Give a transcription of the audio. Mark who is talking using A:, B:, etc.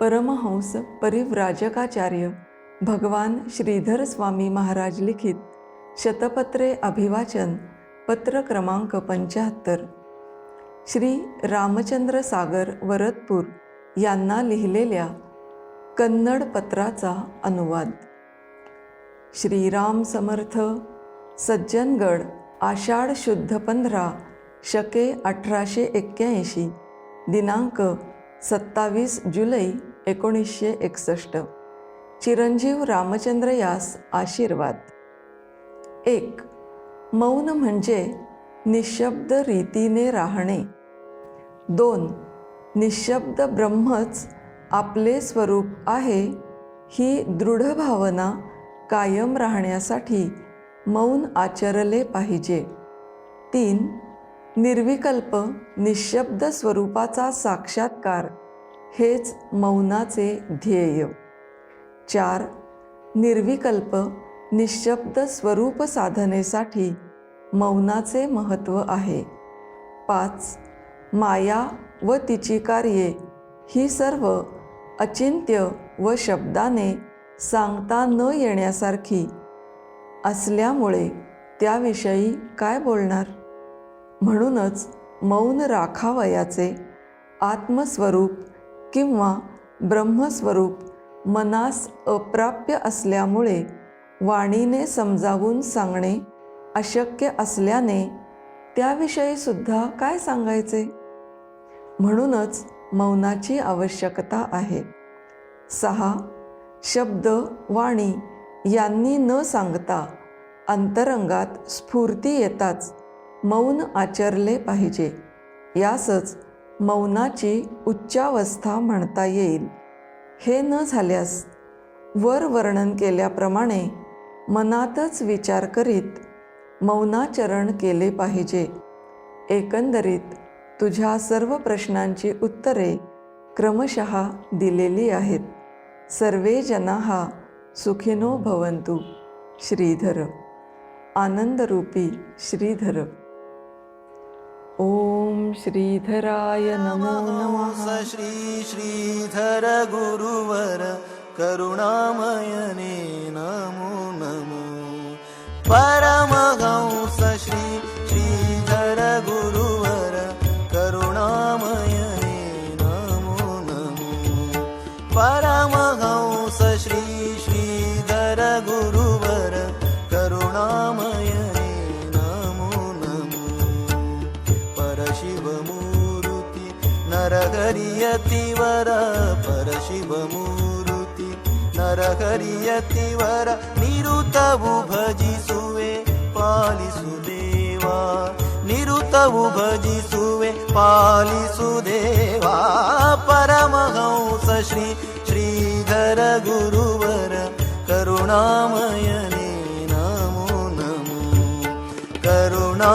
A: परमहंस परिव्राजकाचार्य भगवान श्रीधर स्वामी महाराज लिखित शतपत्रे अभिवाचन पत्र क्रमांक पंच्याहत्तर. श्री रामचंद्र सागर वरदपूर यांना लिहिलेल्या कन्नड पत्राचा अनुवाद. श्रीराम समर्थ सज्जनगड आषाढ शुद्ध पंधरा शके अठराशे एक्क्याऐंशी दिनांक सत्तावीस जुलै एकोणीसशे एकसष्ट. चिरंजीव रामचंद्र यास आशीर्वाद. एक मौन म्हणजे निशब्द रीतीने राहणे. दोन निशब्द ब्रह्मच आपले स्वरूप आहे ही दृढ भावना कायम राहण्यासाठी मौन आचरले पाहिजे. तीन निर्विकल्प निशब्द स्वरूपाचा साक्षात्कार हेच मौनाचे ध्येय. चार निर्विकल्प निशब्द स्वरूप साधनेसाठी मौनाचे महत्त्व आहे. पाच माया व तिची कार्ये ही सर्व अचिंत्य व शब्दाने सांगता न येण्यासारखी असल्यामुळे त्याविषयी काय बोलणार? म्हणूनच मौन राखावयाचे आत्मस्वरूप किंवा ब्रह्मस्वरूप मनास अप्राप्य असल्यामुळे वाणीने समजावून सांगणे अशक्य असल्याने त्याविषयी सुद्धा काय सांगायचे? म्हणूनच मौनाची आवश्यकता आहे. सहा. शब्द वाणी यांनी न सांगता अंतरंगात स्फूर्ती येताच मौन आचरले पाहिजे. यासच मौनाची उच्चावस्था म्हणता येईल. हे न झाल्यास वर वर्णन केल्याप्रमाणे मनातच विचार करीत मौनाचरण केले पाहिजे. एकंदरीत तुझ्या सर्व प्रश्नांची उत्तरे क्रमशः दिलेली आहेत. सर्वे जना सुखिनो भवंतु श्रीधर. आनंदरूपी श्रीधर. ओम श्रीधराय नमो नमः।
B: श्री श्रीधर गुरुवर करुणामयने नमो नमो नरहरियतिवर परशिवमूर्ति नरहरियतिवर निरुतवु भजिसुवे पालिसुदेवा निरुतवु भजिसुवे पालिसुदेवा परमहंस श्री श्रीधर गुरुवर करुणामयने नमो नमो करुणा